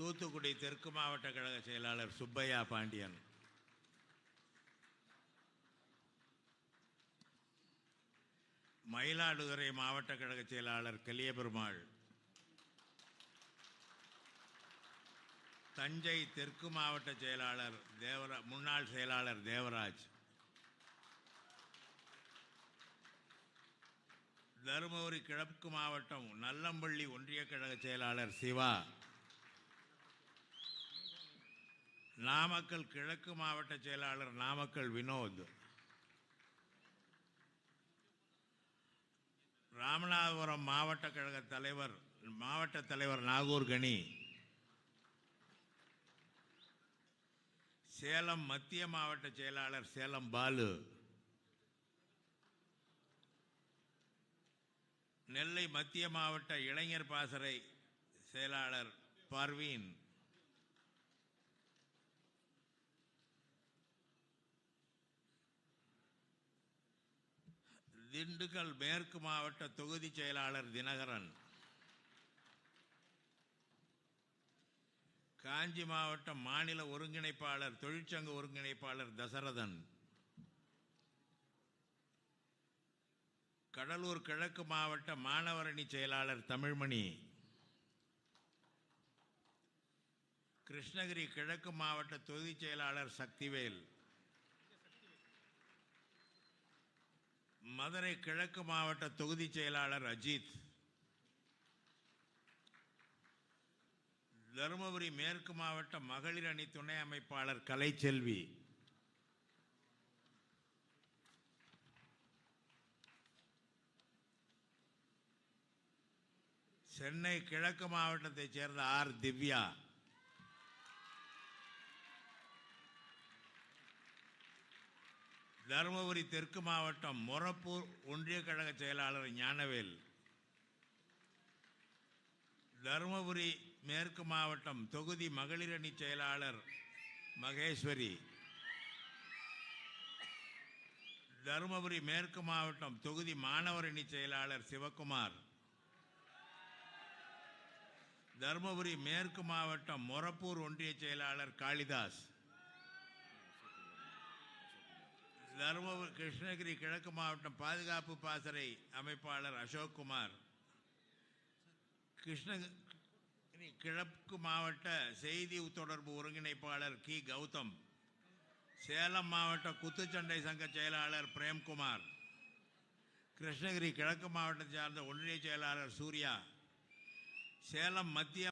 தூத்துக்குடி தெற்கு மாவட்ட கழக செயலாளர் சுப்பையா பாண்டியன். மயிலாடுதுறை மாவட்ட கழக செயலாளர் கலியபெருமாள். தஞ்சை தெற்கு மாவட்ட செயலாளர் தேவரா முன்னாள் செயலாளர் தேவராஜ். தருமபுரி கிழக்கு மாவட்டம் நல்லம்பள்ளி ஒன்றிய கழக செயலாளர் சிவா. நாமக்கல் கிழக்கு மாவட்ட செயலாளர் நாமக்கல் வினோத். ராமநாதபுரம் மாவட்ட கழக தலைவர் மாவட்ட தலைவர் நாகூர் கனி சேலம் மத்திய மாவட்ட செயலாளர் சேலம் பாலு. நெல்லை மத்திய மாவட்ட இளைஞர் பாசறை செயலாளர் பர்வீன். திண்டுக்கல் மேற்கு மாவட்ட தொகுதி செயலாளர் தினகரன். காஞ்சி மாவட்ட மாநில ஒருங்கிணைப்பாளர் தொழிற்சங்க ஒருங்கிணைப்பாளர் தசரதன். கடலூர் கிழக்கு மாவட்ட மாணவரணி செயலாளர் தமிழ்மணி. கிருஷ்ணகிரி கிழக்கு மாவட்ட தொகுதி செயலாளர் சக்திவேல். மதுரை கிழக்கு மாவட்ட தொகுதி செயலாளர் அஜித். தருமபுரி மேற்கு மாவட்ட மகளிர் அணி துணை அமைப்பாளர் கலைச்செல்வி. சென்னை கிழக்கு மாவட்டத்தைச் சேர்ந்த ஆர் திவ்யா. தருமபுரி தெற்கு மாவட்டம் மொரப்பூர் ஒன்றிய கழக செயலாளர் ஞானவேல். தருமபுரி மேற்கு மாவட்டம் தொகுதி மகளிர் அணி செயலாளர் மகேஸ்வரி. தருமபுரி மேற்கு மாவட்டம் தொகுதி மாணவரணி செயலாளர் சிவக்குமார். தருமபுரி மேற்கு மாவட்டம் மொரப்பூர் ஒன்றிய செயலாளர் காளிதாஸ். தருமபுரி கிருஷ்ணகிரி கிழக்கு மாவட்டம் பாதுகாப்பு பாசறை அமைப்பாளர் அசோக்குமார் கிருஷ்ணகிரி கிழக்கு மாவட்ட செய்தி தொடர்பு ஒருங்கிணைப்பாளர் கி. கௌதம். சேலம் மாவட்ட குத்துச்சண்டை சங்க செயலாளர் பிரேம்குமார். கிருஷ்ணகிரி கிழக்கு மாவட்டத்தை சார்ந்த ஒன்றிய செயலாளர் சூர்யா. சேலம் மத்திய